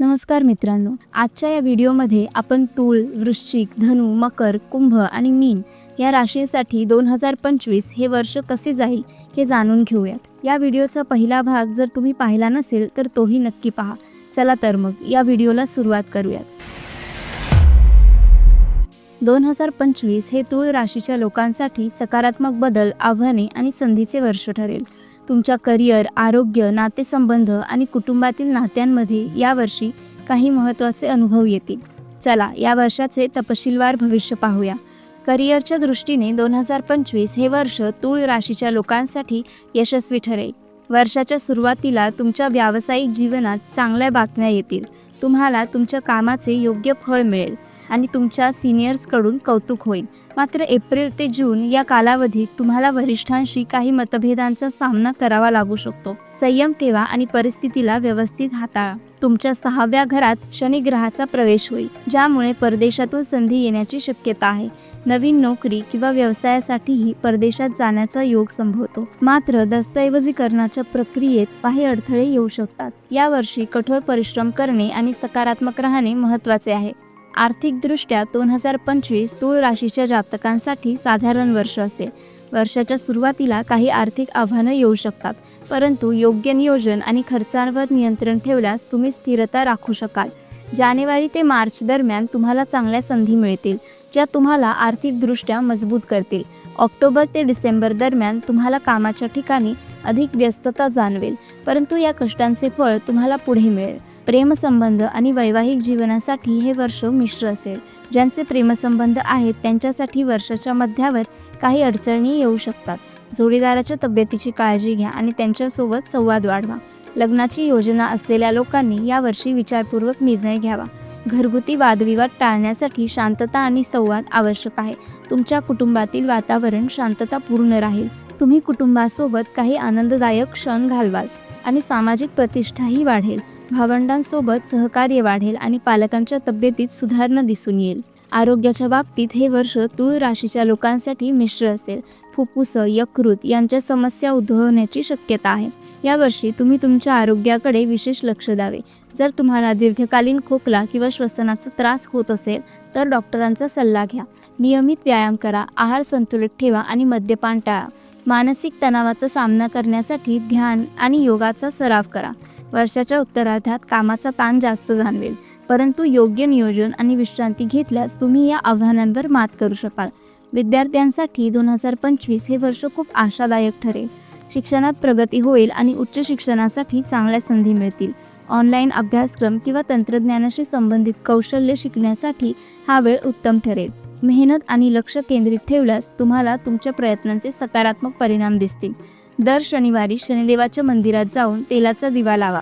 नमस्कार मित्रांनो. आजच्या या व्हिडिओमध्ये आपण तूळ वृश्चिक धनु मकर कुंभ आणि मीन या राशीसाठी दोन हजार पंचवीस हे वर्ष कसे जाईल हे जाणून घेऊयात. या व्हिडिओचा पहिला भाग जर तुम्ही पाहिला नसेल तर तोही नक्की पहा. चला तर मग या व्हिडिओला सुरुवात करूयात. दोन हजार पंचवीस हे तूळ राशीच्या लोकांसाठी सकारात्मक बदल आव्हाने आणि संधीचे वर्ष ठरेल. तुमच्या करिअर आरोग्य नातेसंबंध आणि कुटुंबातील नात्यांमध्ये यावर्षी काही महत्त्वाचे अनुभव येतील. चला या वर्षाचे तपशीलवार भविष्य पाहूया. करिअरच्या दृष्टीने दोन हजार पंचवीस हे वर्ष तूळ राशीच्या लोकांसाठी यशस्वी ठरेल. वर्षाच्या सुरुवातीला तुमच्या व्यावसायिक जीवनात चांगल्या बातम्या येतील. तुम्हाला तुमच्या कामाचे योग्य फळ मिळेल. आणि तुमच्या सिनियर्सकडून कौतुक होईल. मात्र एप्रिल ते जून या कालावधीत तुम्हाला वरिष्ठांशी काही मतभेदांचा सामना करावा लागू शकतो. संयम ठेवा आणि परिस्थितीला व्यवस्थित हाताळा. तुमच्या सहाव्या घरात शनिग्रहाचा प्रवेश होईल ज्यामुळे परदेशातून संधी येण्याची शक्यता आहे. नवीन नोकरी किंवा व्यवसायासाठीही परदेशात जाण्याचा योग संभवतो. मात्र दस्तऐवजीकरणाच्या प्रक्रियेत काही अडथळे येऊ शकतात. यावर्षी कठोर परिश्रम करणे आणि सकारात्मक राहणे महत्त्वाचे आहे. आर्थिकदृष्ट्या दोन हजार पंचवीस तूळ राशीच्या जातकांसाठी साधारण वर्ष असेल वर्षाच्या सुरुवातीला काही आर्थिक आव्हानं येऊ शकतात परंतु योग्य नियोजन आणि खर्चांवर नियंत्रण ठेवल्यास तुम्ही स्थिरता राखू शकाल. जानेवारी ते मार्च दरम्यान तुम्हाला चांगल्या संधी मिळतील ज्या तुम्हाला आर्थिकदृष्ट्या मजबूत करतील. ऑक्टोबर ते डिसेंबर दरम्यान तुम्हाला कामाच्या ठिकाणी अधिक व्यस्तता जाणवेल परंतु या कष्टांचे फळ तुम्हाला पुढे मिळेल. प्रेमसंबंध आणि वैवाहिक जीवनासाठी हे वर्ष मिश्र असेल. ज्यांचे प्रेमसंबंध आहेत त्यांच्यासाठी वर्षाच्या मध्यावर काही अडचणी येऊ शकतात. जोडीदाराच्या तब्येतीची काळजी घ्या आणि त्यांच्यासोबत संवाद वाढवा. लग्नाची योजना असलेल्या लोकांनी यावर्षी विचारपूर्वक निर्णय घ्यावा. घरगुती वादविवाद टाळण्यासाठी शांतता आणि संवाद आवश्यक आहे. तुमच्या कुटुंबातील वातावरण शांततापूर्ण राहील. तुम्ही कुटुंबासोबत काही आनंददायक क्षण घालवाल आणि सामाजिक प्रतिष्ठाही वाढेल. भावंडांसोबत सहकार्य वाढेल आणि पालकांच्या तब्येतीत सुधारणा दिसून येईल. आरोग्याच्या बाबतीत हे वर्ष तूळ राशीच्या लोकांसाठी मिश्र असेल. फुफ्फुस यकृत यांच्या समस्या उद्भवण्याची शक्यता आहे. यावर्षी तुम्ही तुमच्या आरोग्याकडे विशेष लक्ष द्यावे. जर तुम्हाला दीर्घकालीन खोकला किंवा श्वसनाचा त्रास होत असेल तर डॉक्टरांचा सल्ला घ्या. नियमित व्यायाम करा आहार संतुलित ठेवा आणि मद्यपान टाळा. मानसिक तणावाचा सामना करण्यासाठी ध्यान आणि योगाचा सराव करा. वर्षाच्या उत्तरार्धात कामाचा ताण जास्त जाणवेल. परंतु योग्य नियोजन आणि विश्रांती घेतल्यास तुम्ही या आव्हानांवर मात करू शकाल. विद्यार्थ्यांसाठी दोन हजार पंचवीस हे वर्ष खूप आशादायक ठरेल. शिक्षणात प्रगती होईल आणि उच्च शिक्षणासाठी चांगल्या संधी मिळतील. ऑनलाईन अभ्यासक्रम किंवा तंत्रज्ञानाशी संबंधित कौशल्य शिकण्यासाठी हा वेळ उत्तम ठरेल. मेहनत आणि लक्ष केंद्रित ठेवल्यास तुम्हाला तुमच्या प्रयत्नांचे सकारात्मक परिणाम दिसतील. दर शनिवारी शनिदेवाच्या मंदिरात जाऊन तेलाचा दिवा लावा.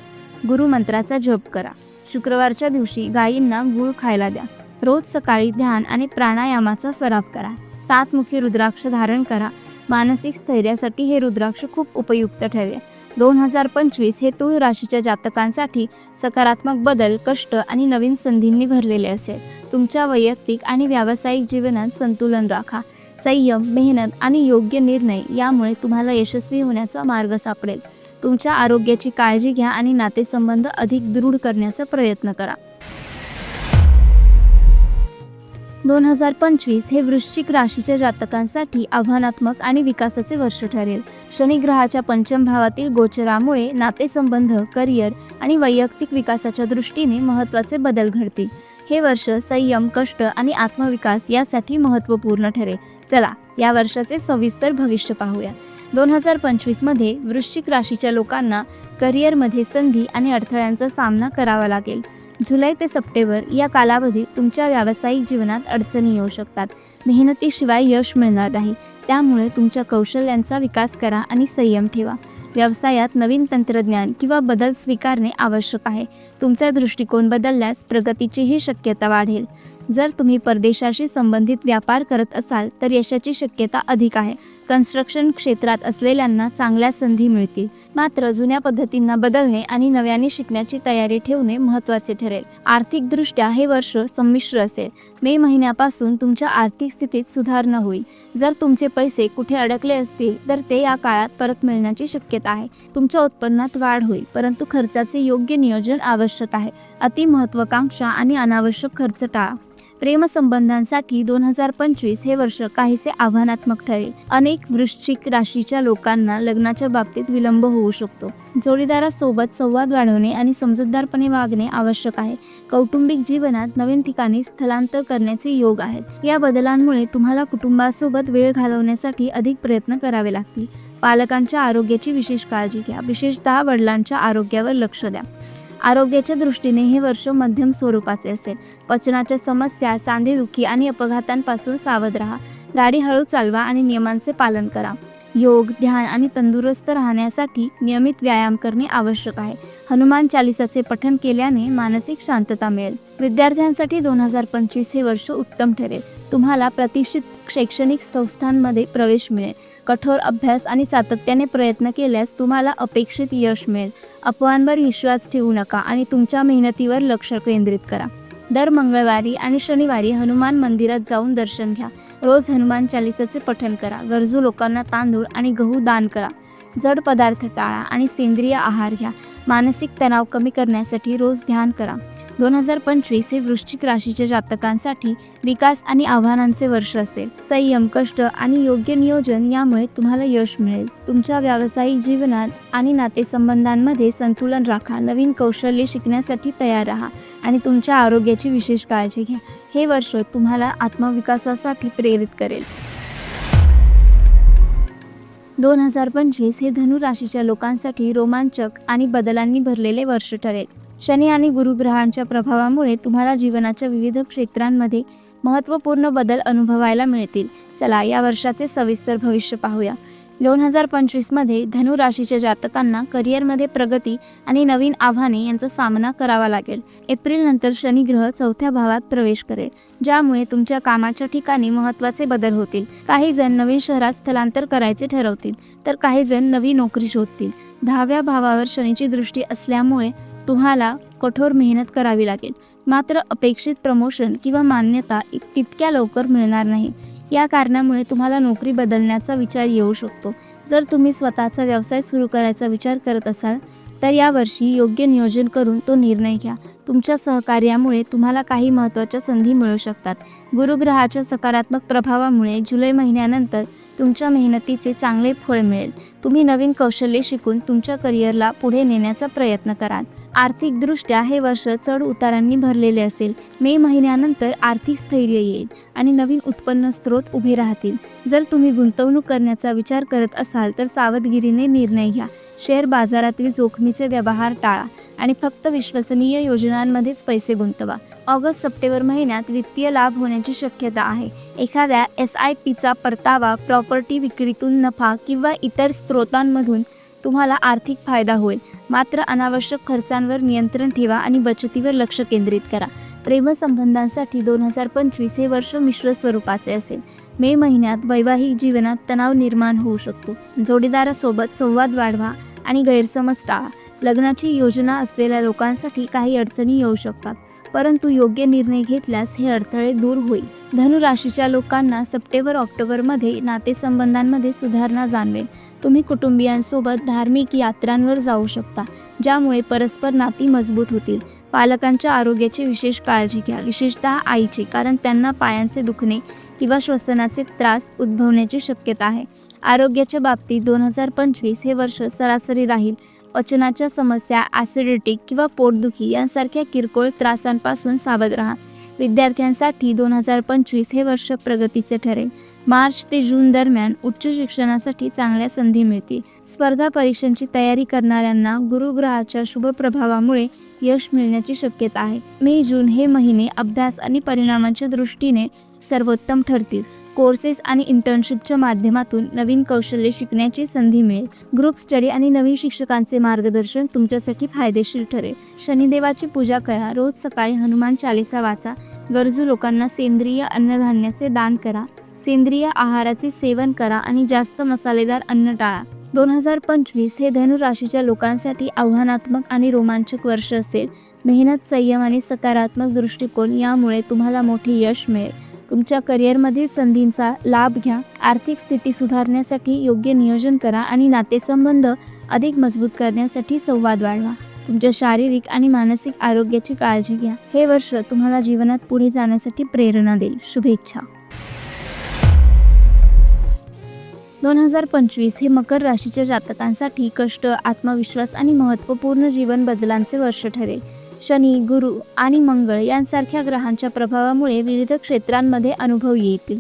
गुरुमंत्राचा जप करा. शुक्रवारच्या दिवशी गायींना गूळ खायला द्या. रोज सकाळी ध्यान आणि प्राणायामाचा सराव करा. सातमुखी रुद्राक्ष धारण करा. मानसिक स्थैर्यासाठी हे रुद्राक्ष खूप उपयुक्त ठरेल. दोन हजार पंचवीस हे तूळ राशीच्या जातकांसाठी सकारात्मक बदल कष्ट आणि नवीन संधींनी भरलेले असेल. तुमच्या वैयक्तिक आणि व्यावसायिक जीवनात संतुलन राखा. संयम मेहनत आणि योग्य निर्णय यामुळे तुम्हाला यशस्वी होण्याचा मार्ग सापडेल. तुमच्या आरोग्याची काळजी घ्या आणि नातेसंबंध अधिक दृढ करण्याचा प्रयत्न करा. दोन हजार पंचवीस हे वृश्चिक राशीच्या जातकांसाठी आव्हानात्मक आणि विकासाचे वर्ष ठरेल. शनी ग्रहाच्या पंचम भावातील गोचरामुळे नातेसंबंध करिअर आणि वैयक्तिक विकासाच्या दृष्टीने महत्त्वाचे बदल घडतील. हे वर्ष संयम कष्ट आणि आत्मविकास यासाठी महत्त्वपूर्ण ठरेल. चला या वर्षाचे सविस्तर भविष्य पाहूया. दोन हजार पंचवीसमध्ये वृश्चिक राशीच्या लोकांना करिअरमध्ये संधी आणि अडथळ्यांचा सामना करावा लागेल. जुलै ते सप्टेंबर या कालावधीत तुमच्या व्यावसायिक जीवनात अडचणी येऊ शकतात. मेहनतीशिवाय यश मिळणार नाही. त्यामुळे तुमच्या कौशल्यांचा विकास करा आणि संयम ठेवा. व्यवसायात नवीन तंत्रज्ञान किंवा बदल स्वीकारणे आवश्यक आहे. तुमचा दृष्टिकोन बदलल्यास प्रगतीचीही शक्यता वाढेल. जर तुम्ही परदेशाशी संबंधित व्यापार करत असाल तर यशाची शक्यता अधिक आहे. कन्स्ट्रक्शन क्षेत्रात असलेल्यांना चांगल्या संधी मिळतील. मात्र जुन्या पद्धतींना बदलणे आणि नव्याने शिकण्याची तयारी ठेवणे महत्त्वाचे ठरेल. आर्थिकदृष्ट्या हे वर्ष संमिश्र असेल. मे महिन्यापासून तुमच्या आर्थिक स्थितीत सुधारणा होईल. जर तुमचे पैसे कुठे अडकले असतील तर ते या काळात परत मिळण्याची शक्यता आहे. तुमच्या उत्पन्नात वाढ होईल परंतु खर्चाचे योग्य नियोजन आवश्यक आहे. अति महत्वाकांक्षा आणि अनावश्यक खर्च टाळा. प्रेमसंबंधांसाठी दोन हजार पंचवीस हे वर्ष काहीसे आव्हानात्मक ठरेल. अनेक वृश्चिक राशीच्या लोकांना लग्नाच्या बाबतीत विलंब होऊ शकतो. जोडीदारासोबत संवाद वाढवणे आणि समजूतदारपणे वागणे आवश्यक आहे. कौटुंबिक जीवनात नवीन ठिकाणी स्थलांतर करण्याचे योग आहेत. या बदलांमुळे तुम्हाला कुटुंबासोबत वेळ घालवण्यासाठी अधिक प्रयत्न करावे लागतील. पालकांच्या आरोग्याची विशेष काळजी घ्या. विशेषतः वडिलांच्या आरोग्यावर लक्ष द्या. आरोग्याच्या दृष्टीने हे वर्ष मध्यम स्वरूपाचे असेल. पचनाच्या समस्या सांधेदुखी आणि अपघातांपासून सावध राहा. गाडी हळू चालवा आणि नियमांचे पालन करा. योग ध्यान आणि तंदुरुस्त राहण्यासाठी नियमित व्यायाम करणे आवश्यक आहे. हनुमान चालिसाचे पठन केल्याने मानसिक शांतता मिळेल. विद्यार्थ्यांसाठी दोन हजार पंचवीस हे वर्ष उत्तम ठरेल. तुम्हाला प्रतिष्ठित शैक्षणिक संस्थांमध्ये प्रवेश मिळेल. कठोर अभ्यास आणि सातत्याने प्रयत्न केल्यास तुम्हाला अपेक्षित यश मिळेल. अफवांवर विश्वास ठेवू नका आणि तुमच्या मेहनतीवर लक्ष केंद्रित करा. दर मंगळवारी आणि शनिवारी हनुमान मंदिरात जाऊन दर्शन घ्या. रोज हनुमान चालिसाचे पठण करा. गरजू लोकांना तांदूळ आणि गहू दान करा. जड पदार्थ टाळा आणि सेंद्रिय आहार घ्या. मानसिक तणाव कमी करण्यासाठी रोज ध्यान करा. दोन हजार पंचवीस हे वृश्चिक राशीच्या जातकांसाठी विकास आणि आव्हानांचे वर्ष असेल. संयम कष्ट आणि योग्य नियोजन यामुळे तुम्हाला यश मिळेल. तुमच्या व्यावसायिक जीवनात आणि नातेसंबंधांमध्ये संतुलन राखा. नवीन कौशल्य शिकण्यासाठी तयार राहा आणि तुमच्या आरोग्याची विशेष काळजी घ्या. हे वर्ष तुम्हाला आत्मविकासासाठी प्रेरित करेल. दोन हजार पंचवीस हे धनु राशीच्या लोकांसाठी रोमांचक आणि बदलांनी भरलेले वर्ष ठरेल. शनी आणि गुरुग्रहांच्या प्रभावामुळे तुम्हाला जीवनाच्या विविध क्षेत्रांमध्ये महत्त्वपूर्ण बदल अनुभवायला मिळतील. चला या वर्षाचे सविस्तर भविष्य पाहूया. दोन हजार पंचवीसमध्ये धनु राशीच्या जातकांना करिअरमध्ये प्रगती आणि नवीन आव्हाने यांचा सामना करावा लागेल. एप्रिल नंतर शनी ग्रह चौथ्या भावात प्रवेश करेल ज्यामुळे तुमच्या कामाच्या ठिकाणी महत्त्वाचे बदल होतील. काही जण नवीन शहरात स्थलांतर करायचे ठरवतील तर काही जण नवी नोकरी शोधतील. दहाव्या भावावर शनीची दृष्टी असल्यामुळे तुम्हाला कठोर मेहनत करावी लागेल. मात्र अपेक्षित प्रमोशन किंवा मान्यता तितक्या लवकर मिळणार नाही. या कारणामुळे तुम्हाला नोकरी बदलण्याचा विचार येऊ शकतो. जर तुम्ही स्वतःचा व्यवसाय सुरू करायचा विचार करत असाल तर यावर्षी योग्य नियोजन करून तो निर्णय घ्या. तुमच्या सहकार्यामुळे तुम्हाला काही महत्त्वाच्या संधी मिळू शकतात. गुरुग्रहाच्या सकारात्मक प्रभावामुळे जुलै महिन्यानंतर तुमच्या मेहनतीचे चांगले फळ मिळेल. तुम्ही नवीन कौशल्ये शिकून तुमच्या करिअरला पुढे नेण्याचा प्रयत्न कराल. आर्थिकदृष्ट्या हे वर्ष चढ उतारांनी भरलेले असेल. मे महिन्यानंतर आर्थिक स्थैर्य येईल आणि नवीन उत्पन्न स्रोत उभे राहतील. जर तुम्ही गुंतवणूक करण्याचा विचार करत असाल तर सावधगिरीने निर्णय घ्या. शेअर बाजारातील जोखमीचे व्यवहार टाळा आणि फक्त विश्वसनीय योजनांमध्येच पैसे गुंतवा. ऑगस्ट सप्टेंबर महिन्यात वित्तीय लाभ होण्याची शक्यता आहे. एखाद्या एस आय पीचा परतावा प्रॉपर्टी विक्रीतून नफा किंवा इतर स्रोतांमधून तुम्हाला आर्थिक फायदा होईल. मात्र अनावश्यक खर्चांवर नियंत्रण ठेवा आणि बचतीवर लक्ष केंद्रित करा. प्रेमसंबंधांसाठी दोन हजार पंचवीस हे वर्ष मिश्र स्वरूपाचे असेल. मे महिन्यात वैवाहिक जीवनात तणाव निर्माण होऊ शकतो. जोडीदारासोबत संवाद वाढवा आणि गैरसमज टाळा. लग्नाची योजना असलेल्या लोकांसाठी काही अडचणी येऊ शकतात. परंतु योग्य निर्णय घेतल्यास हे अडथळे दूर होईल. धनुराशीच्या लोकांना सप्टेंबर ऑक्टोबरमध्ये नातेसंबंधांमध्ये सुधारणा जाणवेल. तुम्ही कुटुंबियांसोबत धार्मिक यात्रांवर जाऊ शकता ज्यामुळे परस्पर नाती मजबूत होतील. पालकांच्या आरोग्याची विशेष काळजी घ्या विशेषतः आईची कारण त्यांना पायांचे दुखणे किंवा श्वसनाचे त्रास उद्भवण्याची शक्यता आहे. आरोग्याच्या बाबतीत दोन हजार पंचवीस हे वर्ष सरासरी राहील. पचनाच्या समस्या ॲसिडिटी किंवा पोटदुखी यांसारख्या किरकोळ त्रासांपासून सावध राहा. विद्यार्थ्यांसाठी दोन हजार पंचवीस हे वर्ष प्रगतीचे ठरेल. मार्च ते जून दरम्यान उच्च शिक्षणासाठी चांगल्या संधी मिळतील. स्पर्धा परीक्षांची तयारी करणाऱ्यांना गुरुग्रहाच्या शुभ प्रभावामुळे यश मिळण्याची शक्यता आहे. मे जून हे महिने अभ्यास आणि परिणामांच्या दृष्टीने सर्वोत्तम ठरतील. कोर्सेस आणि इंटर्नशिपच्या माध्यमातून नवीन कौशल्य शिकण्याची संधी मिळेल. ग्रुप स्टडी आणि नवीन शिक्षकांचे मार्गदर्शन तुमच्यासाठी फायदेशीर ठरेल. शनिदेवाची पूजा करा. रोज सकाळी हनुमान चालिसा वाचा. गरजू लोकांना सेंद्रिय अन्नधान्याचे दान करा. सेंद्रिय आहाराचे सेवन करा आणि जास्त मसालेदार अन्न टाळा. दोन हजार पंचवीस हे धनु राशीच्या लोकांसाठी आव्हानात्मक आणि रोमांचक वर्ष असेल. मेहनत संयम आणि सकारात्मक दृष्टिकोन यामुळे तुम्हाला मोठे यश मिळेल. तुमच्या करिअरमधील संधींचा लाभ घ्या. आर्थिक स्थिती सुधारण्यासाठी योग्य नियोजन करा आणि नातेसंबंध अधिक मजबूत करण्यासाठी संवाद वाढवा. तुमच्या शारीरिक आणि मानसिक आरोग्याची काळजी घ्या. हे वर्ष तुम्हाला जीवनात पुढे जाण्यासाठी प्रेरणा देईल. शुभेच्छा. दोन हजार पंचवीस हे मकर राशीच्या जातकांसाठी कष्ट आत्मविश्वास आणि महत्त्वपूर्ण जीवन बदलांचे वर्ष ठरेल. शनी गुरु आणि मंगळ यांसारख्या ग्रहांच्या प्रभावामुळे विविध क्षेत्रांमध्ये अनुभव येतील.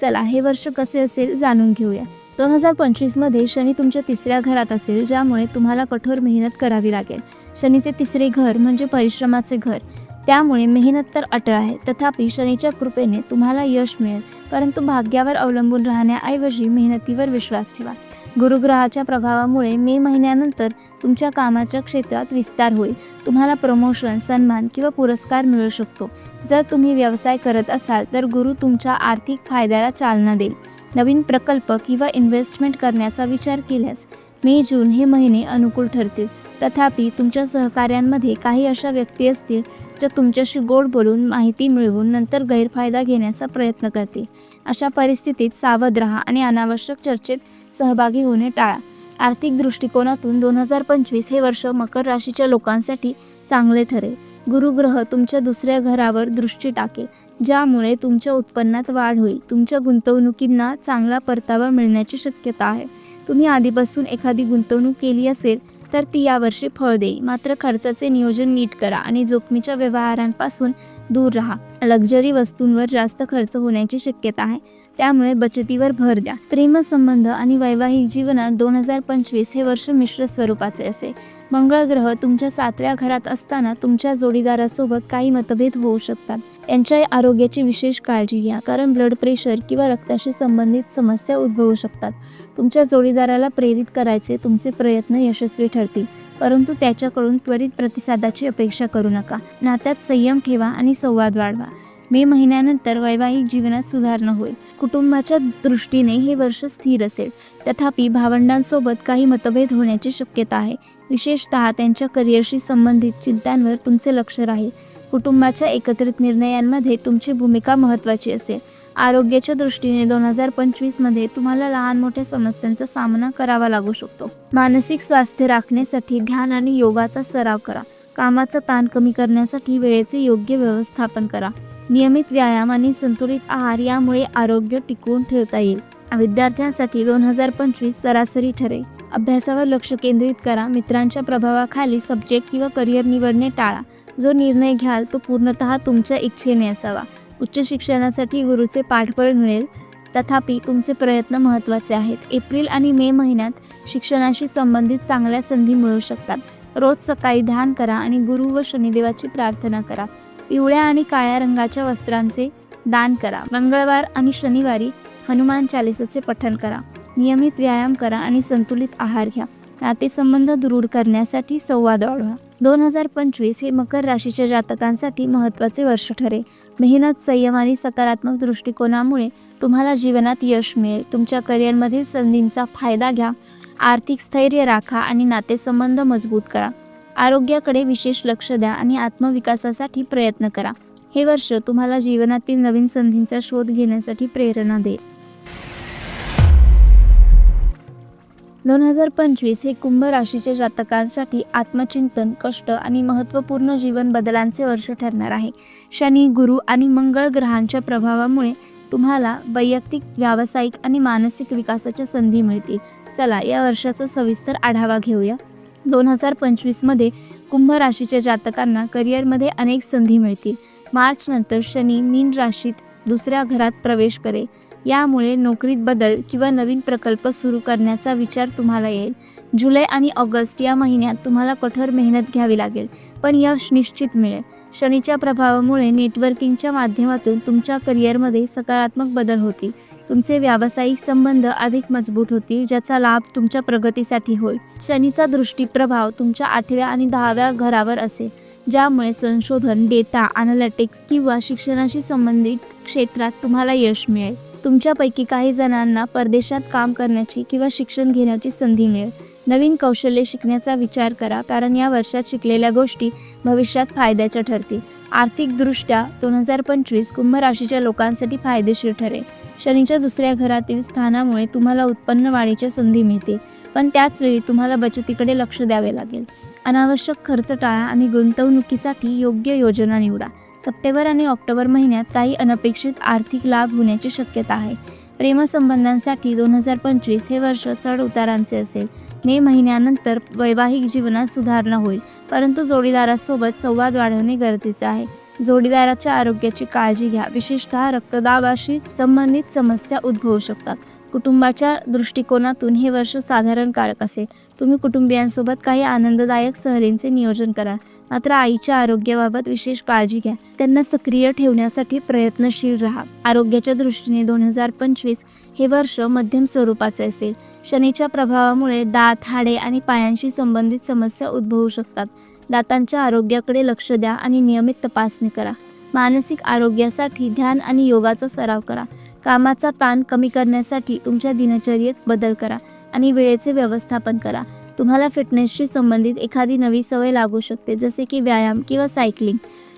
चला हे वर्ष कसे असेल जाणून घेऊया. दोन हजार पंचवीसमध्ये शनी तुमच्या तिसऱ्या घरात असेल ज्यामुळे तुम्हाला कठोर मेहनत करावी लागेल. शनीचे तिसरे घर म्हणजे परिश्रमाचे घर. त्यामुळे मेहनत तर अटळ आहे तथापि शनीच्या कृपेने तुम्हाला यश मिळेल परंतु भाग्यावर अवलंबून राहण्याऐवजी मेहनतीवर विश्वास ठेवा. गुरुग्रहाच्या प्रभावामुळे मे महिन्यानंतर तुमच्या कामाच्या क्षेत्रात विस्तार होईल. तुम्हाला प्रमोशन सन्मान किंवा पुरस्कार मिळू शकतो. जर तुम्ही व्यवसाय करत असाल तर गुरु तुमच्या आर्थिक फायद्याला चालना देईल. नवीन प्रकल्प किंवा इन्व्हेस्टमेंट करण्याचा विचार केल्यास मे जून हे महिने अनुकूल ठरतील. तथापि तुमच्या सहकार्यांमध्ये काही अशा व्यक्ती असतील ज्या तुमच्याशी गोड बोलून माहिती मिळवून नंतर गैरफायदा घेण्याचा प्रयत्न करतील. अशा परिस्थितीत सावध राहा आणि अनावश्यक चर्चेत सहभागी होणे टाळा. आर्थिक दृष्टिकोनातून दोन हजार पंचवीस हे वर्ष मकर राशीच्या लोकांसाठी चांगले ठरेल. गुरुग्रह तुमच्या दुसऱ्या घरावर दृष्टी टाकेल ज्यामुळे तुमच्या उत्पन्नात वाढ होईल. तुमच्या गुंतवणुकींना चांगला परतावा मिळण्याची शक्यता आहे. तुम्ही आधीपासून एखादी गुंतवणूक केली असेल तर ती यावर्षी फळ देईल. मात्र खर्चाचे नियोजन नीट करा आणि जोखमीच्या व्यवहारांपासून दूर राहा. लक्झरी वस्तूंवर जास्त खर्च होण्याची शक्यता आहे. त्यामुळे बचतीवर भर द्या. प्रेमसंबंध आणि वैवाहिक जीवनात दोन हजार पंचवीस हे वर्ष मिश्र स्वरूपाचे असेल मंगळ ग्रह तुमच्या सातव्या घरात असताना तुमच्या जोडीदारासोबत काही मतभेद होऊ शकतात. यांच्या आरोग्याची विशेष काळजी घ्या. कारण ब्लड प्रेशर किंवा रक्ताशी संबंधित समस्या उद्भवू शकतात. तुमच्या जोडीदाराला प्रेरित करायचे तुमचे प्रयत्न यशस्वी ठरतील. परंतु त्याच्याकडून त्वरित प्रतिसादाची अपेक्षा करू नका. नात्यात संयम ठेवा आणि संवाद वाढवा. मे महिन्यानंतर वैवाहिक जीवनात सुधारणा होईल. कुटुंबाच्या दृष्टीने हे वर्ष स्थिर असेल. तथापि भावंडांसोबत काही मतभेद होण्याची शक्यता आहे. विशेषतः त्यांच्या करिअरशी संबंधित चिंतांवर तुमचे लक्ष राहील. कुटुंबाच्या एकत्रित निर्णयांमध्ये तुमची भूमिका महत्त्वाची असेल. आरोग्याच्या दृष्टीने दोन हजार पंचवीसमध्ये तुम्हाला लहान मोठ्या समस्यांचा सामना करावा लागू शकतो. मानसिक स्वास्थ्य राखण्यासाठी ध्यान आणि योगाचा सराव करा. कामाचा ताण कमी करण्यासाठी वेळेचे योग्य व्यवस्थापन करा. नियमित व्यायाम आणि संतुलित आहार यामुळे आरोग्य टिकवून ठेवता येईल. विद्यार्थ्यांसाठी दोन हजार पंचवीस सरासरी ठरेल. अभ्यासावर लक्ष केंद्रित करा. मित्रांच्या प्रभावाखाली सब्जेक्ट किंवा करिअर निवडणे टाळा. जो निर्णय घ्याल तो पूर्णतः तुमच्या इच्छेने असावा. उच्च शिक्षणासाठी गुरुचे पाठबळ मिळेल. तथापि तुमचे प्रयत्न महत्त्वाचे आहेत. एप्रिल आणि मे महिन्यात शिक्षणाशी संबंधित चांगल्या संधी मिळू शकतात. रोज सकाळी ध्यान करा आणि गुरु व शनिदेवाची प्रार्थना करा. पिवळ्या आणि काळ्या रंगाच्या वस्त्रांचे दान करा. मंगळवार आणि शनिवारी हनुमान चालिसाचे पठण करा. नियमित व्यायाम करा आणि संतुलित आहार घ्या. नातेसंबंध दृढ करण्यासाठी संवाद वाढवा. दोन हजार पंचवीस हे मकर राशीच्या जातकांसाठी महत्त्वाचे वर्ष ठरेल. मेहनत संयम आणि सकारात्मक दृष्टिकोनामुळे तुम्हाला जीवनात यश मिळेल. तुमच्या करिअरमधील संधींचा फायदा घ्या. आर्थिक स्थैर्य राखा आणि नातेसंबंध मजबूत करा. आरोग्याकडे विशेष लक्ष द्या आणि आत्मविकासासाठी प्रयत्न करा. हे वर्ष तुम्हाला जीवनातील नवीन संधींचा शोध घेण्यासाठी प्रेरणा देईल. दोन हजार पंचवीस हे कुंभ राशीच्या जातकांसाठी आत्मचिंतन कष्ट आणि महत्त्वपूर्ण जीवन बदलांचे वर्ष ठरणार आहे. शनी गुरु आणि मंगळ ग्रहांच्या प्रभावामुळे तुम्हाला वैयक्तिक व्यावसायिक आणि मानसिक विकासाच्या संधी मिळतील. चला या वर्षाचा सविस्तर आढावा घेऊया. दोन हजार पंचवीसमध्ये कुंभ राशीच्या जातकांना करिअरमध्ये अनेक संधी मिळतील. मार्चनंतर शनी मीन राशीत दुसऱ्या घरात प्रवेश करेल. यामुळे नोकरीत बदल किंवा नवीन प्रकल्प सुरू करण्याचा विचार तुम्हाला येईल. जुलै आणि ऑगस्ट या महिन्यात तुम्हाला कठोर मेहनत घ्यावी लागेल पण यश निश्चित मिळेल. शनीच्या प्रभावामुळे नेटवर्किंगच्या माध्यमातून तुमच्या करिअरमध्ये सकारात्मक बदल होतील. तुमचे व्यावसायिक संबंध अधिक मजबूत होतील ज्याचा लाभ तुमच्या प्रगतीसाठी होईल. शनीचा दृष्टी प्रभाव तुमच्या आठव्या आणि दहाव्या घरावर असेल ज्यामुळे संशोधन डेटा अनालिटिक्स किंवा शिक्षणाशी संबंधित क्षेत्रात तुम्हाला यश मिळेल. तुमच्यापैकी काही जणांना परदेशात काम करण्याची किंवा शिक्षण घेण्याची संधी मिळेल. नवीन कौशल्य शिकण्याचा विचार करा कारण या वर्षात शिकलेल्या गोष्टी भविष्यात फायद्याच्या ठरतील. आर्थिकदृष्ट्या दोन हजार पंचवीस कुंभ राशीच्या लोकांसाठी फायदेशीर ठरेल. शनीच्या दुसऱ्या घरातील स्थानामुळे तुम्हाला उत्पन्न वाढीच्या संधी मिळते पण त्याचवेळी तुम्हाला बचतीकडे लक्ष द्यावे लागेल. अनावश्यक खर्च टाळा आणि गुंतवणुकीसाठी योग्य योजना निवडा. सप्टेंबर आणि ऑक्टोबर महिन्यात काही अनपेक्षित आर्थिक लाभ होण्याची शक्यता आहे. प्रेमसंबंधांसाठी दोन हजार पंचवीस हे वर्ष चढ उतारांचे असेल. मे महिन्यानंतर वैवाहिक जीवनात सुधारणा होईल परंतु जोडीदारासोबत संवाद वाढवणे गरजेचे आहे. जोडीदाराच्या आरोग्याची काळजी घ्या. विशेषतः रक्तदाबाशी संबंधित समस्या उद्भवू शकतात. कुटुंबाच्या दृष्टिकोनातून हे वर्ष साधारणकारक असेल. तुम्ही कुटुंबियांसोबत काही आनंददायक सहलींचे नियोजन करा. मात्र आईच्या आरोग्याबाबत विशेष काळजी घ्या. त्यांना सक्रिय ठेवण्यासाठी प्रयत्नशील राहा. आरोग्याच्या दृष्टीने दोन हजार पंचवीस हे वर्ष मध्यम स्वरूपाचे असेल. शनीच्या प्रभावामुळे दात हाडे आणि पायांशी संबंधित समस्या उद्भवू शकतात. दातांच्या आरोग्याकडे लक्ष द्या आणि नियमित तपासणी करा. मानसिक आरोग्यासाठी ध्यान आणि योगाचा सराव करा. कामाचा ताण कमी करण्यासाठी तुमच्या दिनचर्येत बदल करा आणि वेळेचे व्यवस्थापन करा. तुम्हाला फिटनेसशी संबंधित एखादी नवी सवय लागू शकते जसे की व्यायाम किंवा सायकलिंग.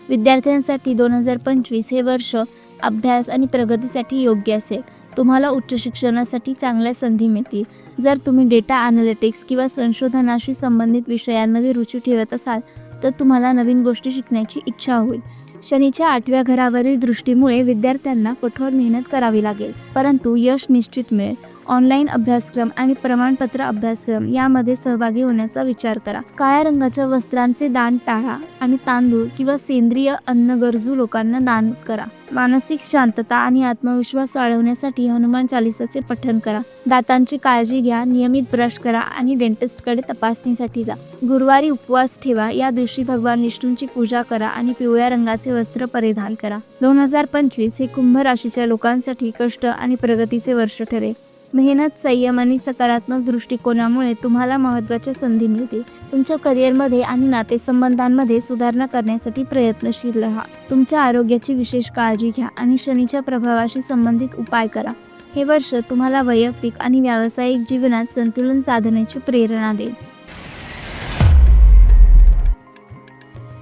विद्यार्थ्यांसाठी दोन हजार पंचवीस हे वर्ष अभ्यास आणि प्रगतीसाठी योग्य असेल. तुम्हाला उच्च शिक्षणासाठी चांगल्या संधी मिळतील. जर तुम्ही डेटा अनालिटिक्स किंवा संशोधनाशी संबंधित विषयांमध्ये रुची ठेवत असाल तर तुम्हाला नवीन गोष्टी शिकण्याची इच्छा होईल. शनीच्या आठव्या घरावरील दृष्टीमुळे विद्यार्थ्यांना कठोर मेहनत करावी लागेल परंतु यश निश्चित मिळेल. ऑनलाईन अभ्यासक्रम आणि प्रमाणपत्र अभ्यासक्रम यामध्ये सहभागी होण्याचा विचार करा. काळ्या रंगाच्या वस्त्रांचे दान टाळा आणि तांदूळ किंवा सेंद्रिय अन्न गरजू लोकांना दान करा. मानसिक शांतता आणि आत्मविश्वास वाढवण्यासाठी हनुमान चालिसाचे पठण करा. दातांची काळजी घ्या नियमित ब्रश करा आणि डेंटिस्टकडे तपासणीसाठी जा. गुरुवारी उपवास ठेवा या दिवशी भगवान विष्णूंची पूजा करा आणि पिवळ्या रंगाचे वस्त्र परिधान करा. दोन हजार पंचवीस हे कुंभ राशीच्या लोकांसाठी कष्ट आणि प्रगतीचे वर्ष ठरेल. मेहनत संयम आणि सकारात्मक दृष्टिकोनामुळे तुम्हाला महत्त्वाच्या संधी मिळतील. तुमच्या करिअरमध्ये आणि नातेसंबंधांमध्ये सुधारणा करण्यासाठी प्रयत्नशील राहा. तुमच्या आरोग्याची विशेष काळजी घ्या आणि शनीच्या प्रभावाशी संबंधित उपाय करा. हे वर्ष तुम्हाला वैयक्तिक आणि व्यावसायिक जीवनात संतुलन साधण्याची प्रेरणा देईल.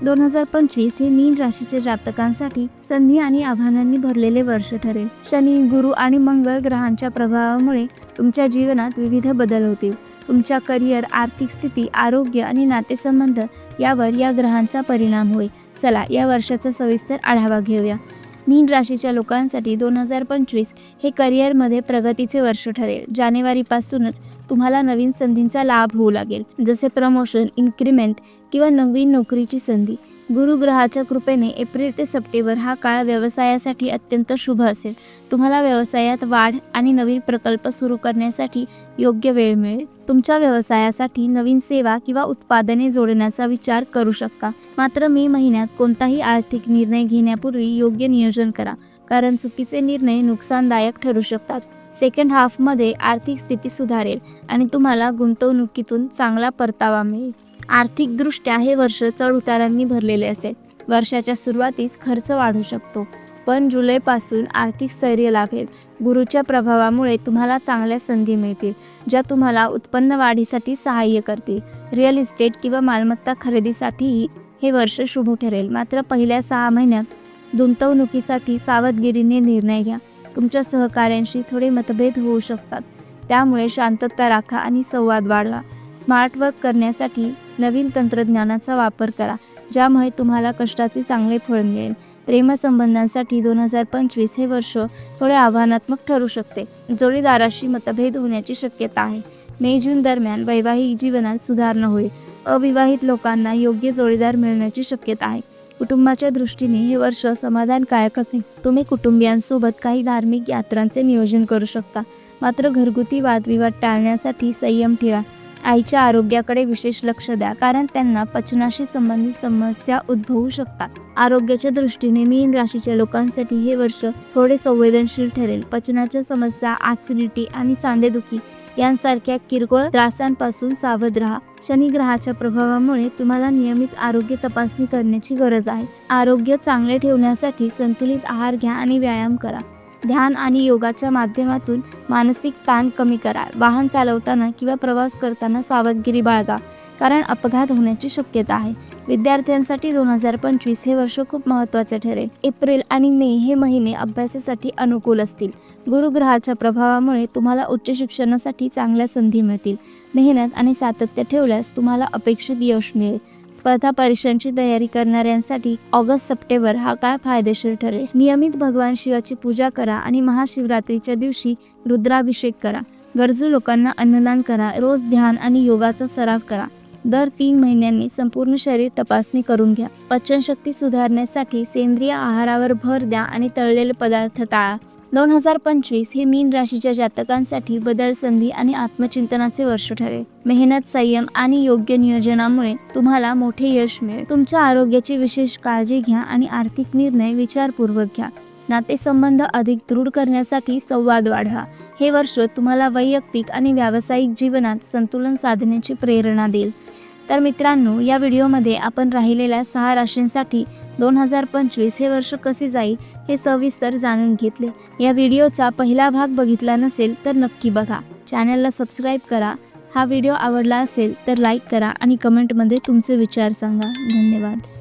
दोन हजार पंचवीस हे मीन राशीच्या जातकांसाठी संधी आणि आव्हानांनी भरलेले वर्ष ठरेल. शनी गुरु आणि मंगळ ग्रहांच्या प्रभावामुळे तुमच्या जीवनात विविध बदल होतील. तुमच्या करिअर आर्थिक स्थिती आरोग्य आणि नातेसंबंध यावर या ग्रहांचा परिणाम होईल. चला या वर्षाचा सविस्तर आढावा घेऊया. मीन राशीच्या लोकांसाठी दोन हजार पंचवीस हे करिअरमध्ये प्रगतीचे वर्ष ठरेल. जानेवारीपासूनच तुम्हाला नवीन संधींचा लाभ होऊ लागेल. जसे प्रमोशन इन्क्रीमेंट किंवा नवीन नोकरीची संधी. गुरुग्रहाच्या कृपेने एप्रिल ते सप्टेंबर हा काळ व्यवसायासाठी अत्यंत शुभ असेल. तुम्हाला व्यवसायात वाढ आणि नवीन प्रकल्प सुरू करण्यासाठी योग्य वेळ मिळेल. तुमच्या व्यवसायासाठी नवीन सेवा किंवा उत्पादने जोडण्याचा विचार करू शकता. मात्र मे महिन्यात कोणताही आर्थिक निर्णय घेण्यापूर्वी योग्य नियोजन करा. कारण चुकीचे निर्णय नुकसानदायक ठरू शकतात. सेकंड हाफमध्ये आर्थिक स्थिती सुधारेल आणि तुम्हाला गुंतवणुकीतून चांगला परतावा मिळेल. आर्थिकदृष्ट्या हे वर्ष चढउतारांनी भरलेले असेल. वर्षाच्या सुरुवातीस खर्च वाढू शकतो. पण जुलैपासून आर्थिक स्थैर्य लाभेल. गुरुच्या प्रभावामुळे तुम्हाला चांगल्या संधी मिळतील ज्या तुम्हाला उत्पन्न वाढीसाठी सहाय्य करतील. रिअल इस्टेट किंवा मालमत्ता खरेदीसाठीही हे वर्ष शुभ ठरेल. मात्र पहिल्या सहा महिन्यात गुंतवणुकीसाठी सावधगिरीने निर्णय घ्या. तुमच्या सहकाऱ्यांशी थोडे मतभेद होऊ शकतात. त्यामुळे शांतता राखा आणि संवाद वाढवा. स्मार्ट वर्क करण्यासाठी नवीन तंत्रज्ञानाचा वापर करा. ज्यामुळे तुम्हाला कष्टाचे चांगले फळ मिळेल. प्रेमसंबंधांसाठी दोन हजार पंचवीस हे वर्ष थोडे आव्हानात्मक ठरू शकते. जोडीदाराशी मतभेद होण्याची शक्यता आहे. मे जून दरम्यान वैवाहिक जीवनात सुधारणा होईल. अविवाहित लोकांना योग्य जोडीदार मिळण्याची शक्यता आहे. कुटुंबाच्या दृष्टीने हे वर्ष समाधानकारक असेल. तुम्ही कुटुंबियांसोबत काही धार्मिक यात्रांचे नियोजन करू शकता. मात्र घरगुती वादविवाद टाळण्यासाठी संयम ठेवा. आईच्या आरोग्याकडे विशेष लक्ष द्या कारण त्यांना पचनाशी संबंधित समस्या उद्भवू शकतात. आरोग्याच्या दृष्टीने मीन राशीच्या लोकांसाठी हे वर्ष थोडे संवेदनशील ठरेल. पचनाच्या समस्या ऍसिडिटी आणि सांधेदुखी यांसारख्या किरकोळ त्रासांपासून सावध राहा. शनी ग्रहाच्या प्रभावामुळे तुम्हाला नियमित आरोग्य तपासणी करण्याची गरज आहे. आरोग्य चांगले ठेवण्यासाठी संतुलित आहार घ्या आणि व्यायाम करा. ध्यान आणि योगाच्या माध्यमातून मानसिक ताण कमी करा. वाहन चालवताना किंवा प्रवास करताना सावधगिरी बाळगा कारण अपघात होण्याची शक्यता आहे. विद्यार्थ्यांसाठी दोन हजार पंचवीस हे वर्ष खूप महत्त्वाचे ठरेल. एप्रिल आणि मे हे महिने अभ्यासासाठी अनुकूल असतील. गुरुग्रहाच्या प्रभावामुळे तुम्हाला उच्च शिक्षणासाठी चांगल्या संधी मिळतील. मेहनत आणि सातत्य ठेवल्यास तुम्हाला अपेक्षित यश मिळेल. स्पर्धा परीक्षांची तयारी करणाऱ्यांसाठी ऑगस्ट सप्टेंबर हा काळ फायदेशीर ठरेल. नियमित भगवान शिवाची पूजा करा आणि महाशिवरात्रीच्या दिवशी रुद्राभिषेक करा. गरजू लोकांना अन्नदान करा. रोज ध्यान आणि योगाचा सराव करा. दर तीन महिन्यांनी संपूर्ण शरीर तपासणी करून घ्या. पचनशक्ती सुधारण्यासाठी सेंद्रिय आहारावर भर द्या आणि तळलेले पदार्थ टाळा. दोन हजार पंचवीस हे मीन राशीच्या जातकांसाठी बदल संधी आणि आत्मचिंतनाचे वर्ष ठरेल. मेहनत संयम आणि योग्य नियोजनामुळे तुम्हाला मोठे यश मिळेल. तुमच्या आरोग्याची विशेष काळजी घ्या आणि आर्थिक निर्णय विचारपूर्वक घ्या. नातेसंबंध अधिक दृढ करण्यासाठी संवाद वाढवा. हे वर्ष तुम्हाला वैयक्तिक आणि व्यावसायिक जीवनात संतुलन साधण्याची प्रेरणा देईल. तर मित्रांनो या व्हिडिओमध्ये आपण राहिलेल्या सहा राशींसाठी दोन हजार पंचवीस हे वर्ष कसे जाईल हे सविस्तर जाणून घेतले. या व्हिडिओचा पहिला भाग बघितला नसेल तर नक्की बघा. चॅनलला सबस्क्राईब करा. हा व्हिडिओ आवडला असेल तर लाईक करा आणि कमेंटमध्ये तुमचे विचार सांगा. धन्यवाद.